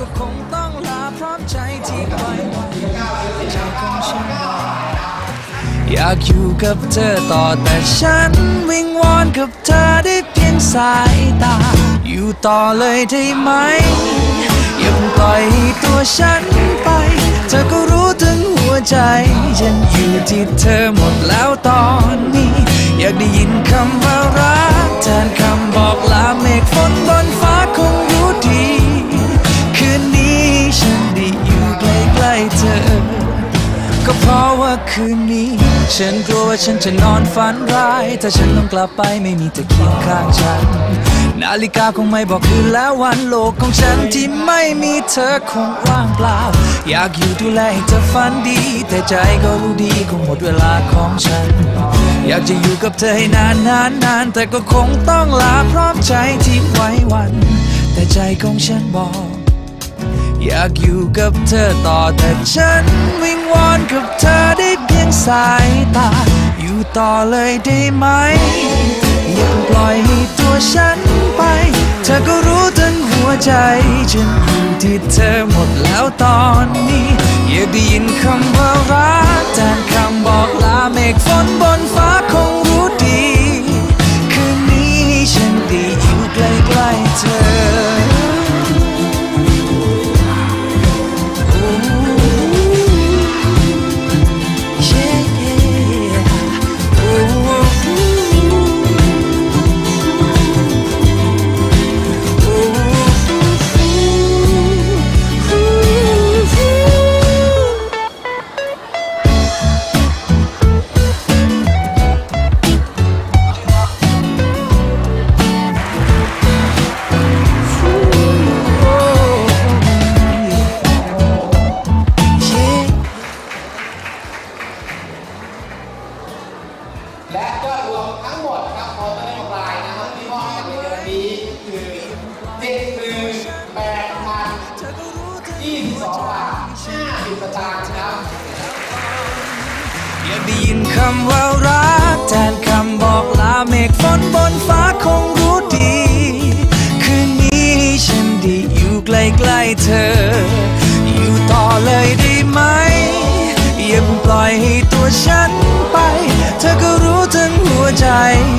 ก็คงต้องลาพร้อมใจที่ไว้ใจของฉันอยากอยู่กับเธอต่อแต่ฉันวิงวอนกับเธอได้เพียงสายตา อยู่ต่อเลยได้ไหมอย่าเพิ่งปล่อยให้ตัวฉันไป เธอก็รู้ถึงหัวใจ ฉันอยู่ที่เธอหมดแล้วตอนนี้ อยากได้ยินคำว่า ฉันกลัวว่าฉันจะนอนฝันร้าย ถ้าฉันต้องกลับไปไม่มีเธอเคียงข้างฉัน นาฬิกาคงไม่บอกคืนแล้ววันโลกของฉันที่ไม่มีเธอคงว่างเปล่า อยากอยู่ดูแลให้เธอฝันดี แต่ใจก็รู้ดีคงหมดเวลาของฉัน อยากจะอยู่กับเธอให้นานนานนานแต่ก็คงต้องลาพร้อมใจที่ไว้วัน แต่ใจของฉันบอก อยากอยู่กับเธอต่อแต่ฉันวิงวอนกับเธอได้เพียงสายตา อยู่ต่อเลยได้ไหม อย่าเพิ่งปล่อยให้ตัวฉันไป เธอก็รู้ทั้งหัวใจ ฉันอยู่ที่เธอหมดแล้วตอนนี้ ตางค์ครับอยากได้ยินคำว่ารักแทนคำบอกลาเมฆฝนบนฟ้าคงรู้ดี คืนนี้ฉันได้อยู่ใกล้ๆเธอ อยู่ต่อเลยได้ไหม อย่าเพิ่งปล่อยให้ตัวฉันไป เธอก็รู้ทั้งหัวใจ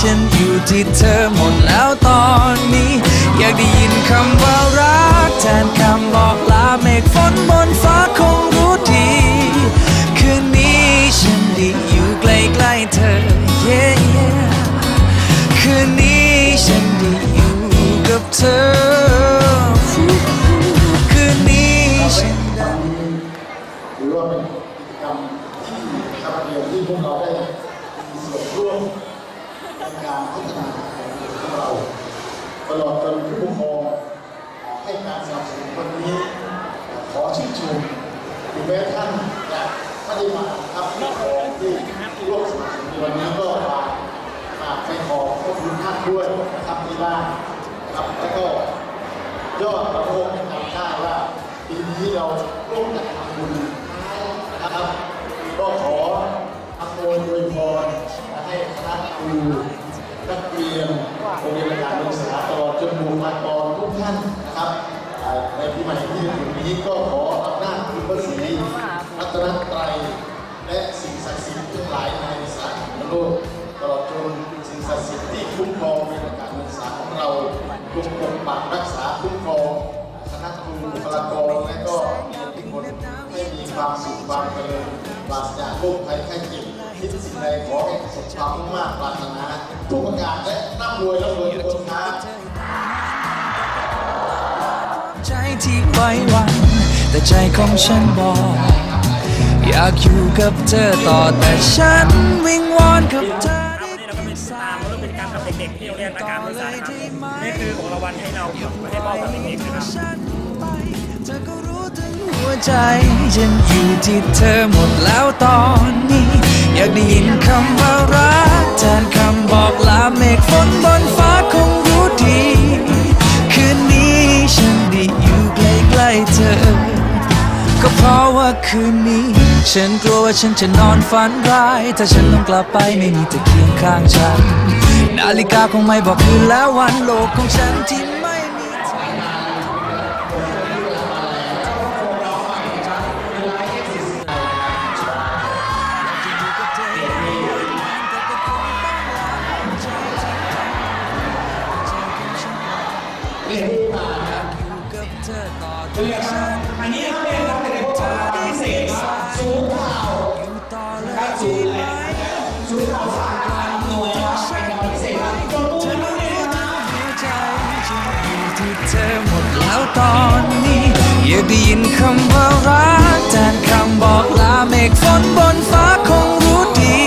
ฉันอยู่ที่เธอหมดแล้วตอนนี้ อยากได้ยินคำว่ารักแทนคำบอกลาเมฆฝนบน ได้อยู่ใกล้ๆเธอ yeah, yeah คืนนี้ฉันได้อยู่กับเธอ คืนนี้ฉันได้หรือว่าเป็นกรรมที่ครับเรียนที่พวกเราได้มีส่วนร่วมในการพัฒนาของเราตลอดจนผู้ปกครองให้การสนับสนุนวันนี้ขอชื่นชมถึงแม้ท่านจะ ไม่ได้มาครับที่ร่วมสนับสนุนในวันนี้ก็มามาไปขอขอบคุณท่านด้วยนะครับที่บ้านนะครับแล้วก็ยอดประโคมทำได้ว่าปีนี้เราร่วมกันทำบุญนะครับก็ขออำนวยอวยพรให้คณะครูนักเรียนโรงเรียนการศึกษาตลอดจนบุคลากรทุกท่านนะครับในปีใหม่ที่จะถึงนี้ก็ขออำนาจคุณพระศรีรัตนต จงปกปักรักษาคุ้มครองคณะครูบุคลากรและก็เรีทุกคนให้มีความสุขความเจริญปราศจากโรคภัยไข้เจ็บคิดสิ่งใดขอให้ประสบความมุ่งมั่นปรารถนาทุกประการและร่ำรวยร่ำรวยทุกคนครับใจที่ไว้วันแต่ใจของฉันบอกอยากอยู่กับเธอต่อแต่ฉันวิงวอนกับเธอ นี่คือของรางวัลให้เราให้มอบกับเด็กๆนะครับเธอก็รู้ถึงหัวใจฉันอยู่ที่เธอหมดแล้วตอนนี้ อยากได้ยินคำว่ารักแทนคำบอกลาเมฆฝนบนฟ้าคงรู้ดี คืนนี้ฉันได้อยู่ใกล้ๆเธอ ก็เพราะว่าคืนนี้ ฉันกลัวว่าฉันจะนอนฝันร้าย ถ้าฉันต้องกลับไปไม่มีเธอเคียงข้างฉัน นาฬิกาคงไม่บอกคืนแล้ววันโลกของฉันที่ไม่มีอันนี้เขาเป็นนักเตะพวกเราพิเศษครับสูงเข่าสูงเลยสูงเข่าสาม แล้วตอนนี้ อยาได้ยินคำว่ารักแทนคำบอกลาเมฆฝนบนฟ้าคงรู้ดี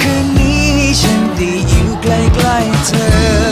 คืนนี้ฉันได้อยู่ใกล้ๆเธอ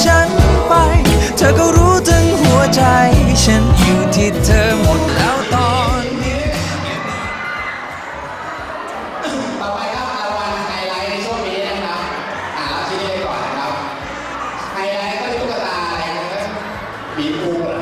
ฉันไป เธอก็รู้ถึงหัวใจ ฉันอยู่ที่เธอหมดแล้วตอนนี้ ต่อไปครับรางวัลไฮไลท์ในช่วงนี้นะครับอ่าเอาชิ้นนี้ไปก่อนนะครับ ไฮไลท์ก็ตุ๊กตาอะไรนะครับหมีปูเหรอ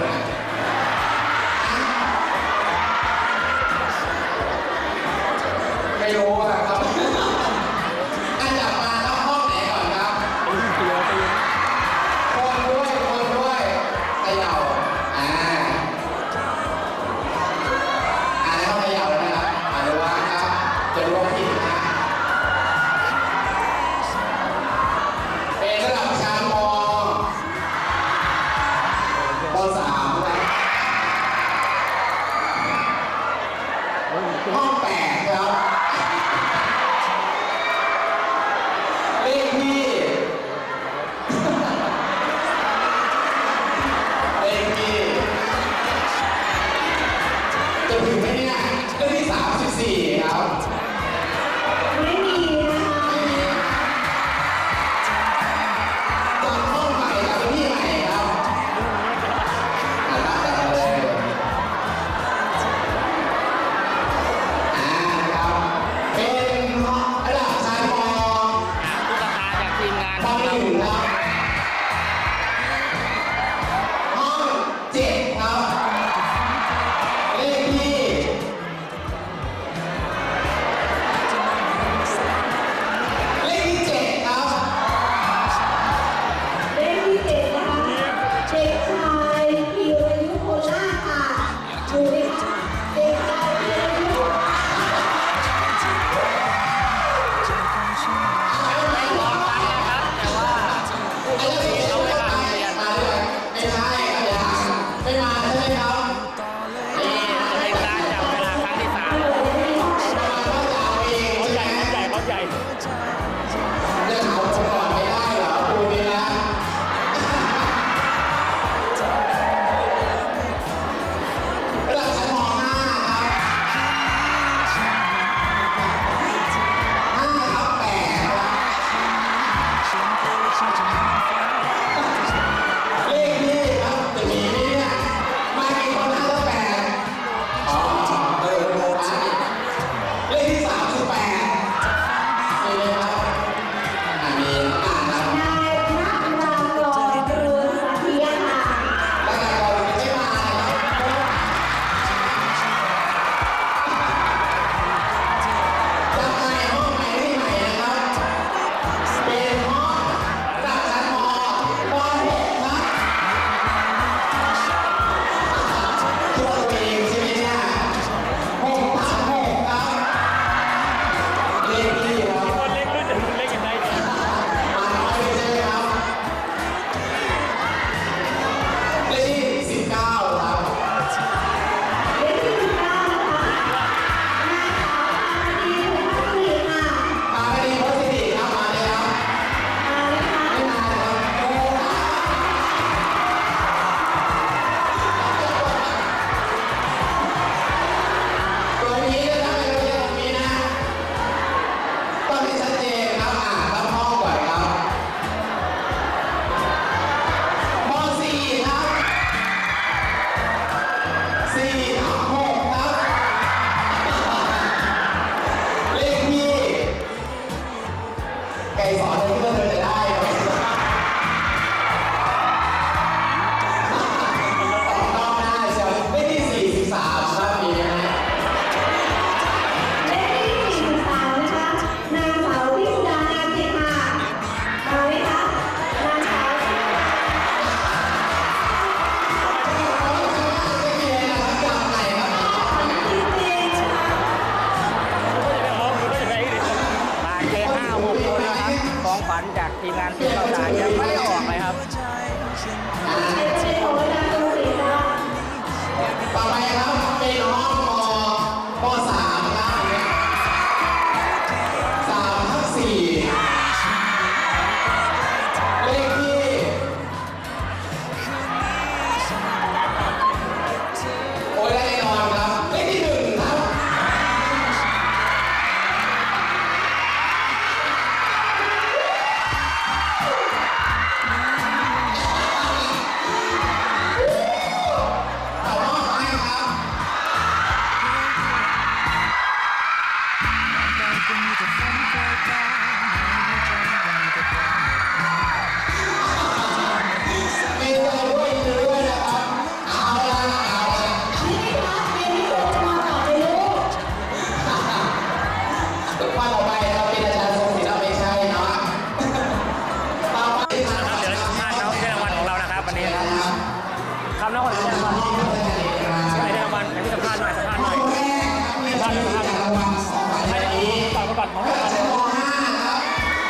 นี้ก่อนมาก่อนของก่อนป .5 ครับ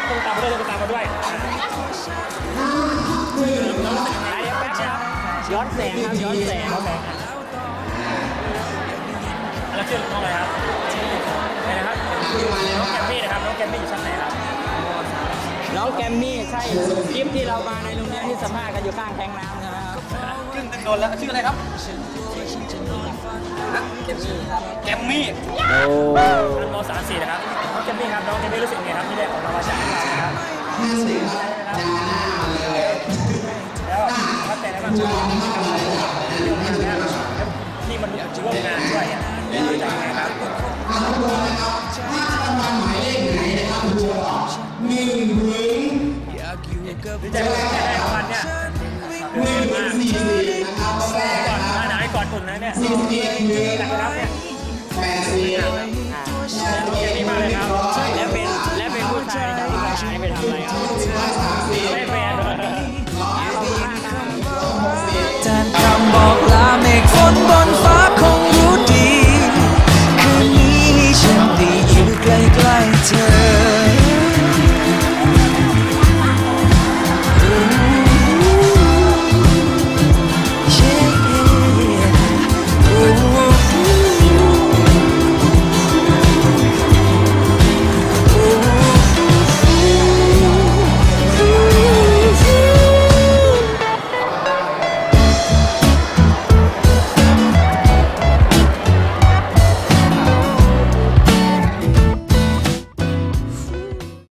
ต้องตามมาด้วยต้องตามมาด้วยหนึ่งไอ้แป๊บครับย้อนแสงครับย้อนแสงเขาแสงแล้วชื่อน้องอะไรครับไหนนะครับขึ้นมาแล้วน้องคแกรับมมี่นะครับน้องแกมมี่อยู่ชั้นไหนครับน้องแกมมี่ใช่คลิปที่เรามาในโรงเรียนที่สัมภาษณ์กันอยู่ข้างแทงน้ำนะครับขึ้นโดนแล้วชื่ออะไรครับแกมมี่โอ้ชั้นมสามสี่นะครับน้ องแกมมี่ครับน้องแกมมี่รู้สึกไงครับที่ได้ออกรางวัลจากเรานะครับห้าสิบครับยาหน้ามาเลยแล้วตั้งแต่นั้นมาดูนะครับอะไรองเงี้ยที่มันร่วมงานด้วยอะรู้จักไงครับอ่านทุกคนะครับถ้ารางวัลหมายเลขไหนนะครับดูออกหนึ่งถึงดีใจมากได้รางวัลเนี่ยหนึ่งถึงสี่สิบนะครับแรกก่อนนะคมารับหนาให้ก่อนอุ่นนะเนี่ยสี่สิบเอ็ดถึงหลักครับเนี่ยแปดสิบ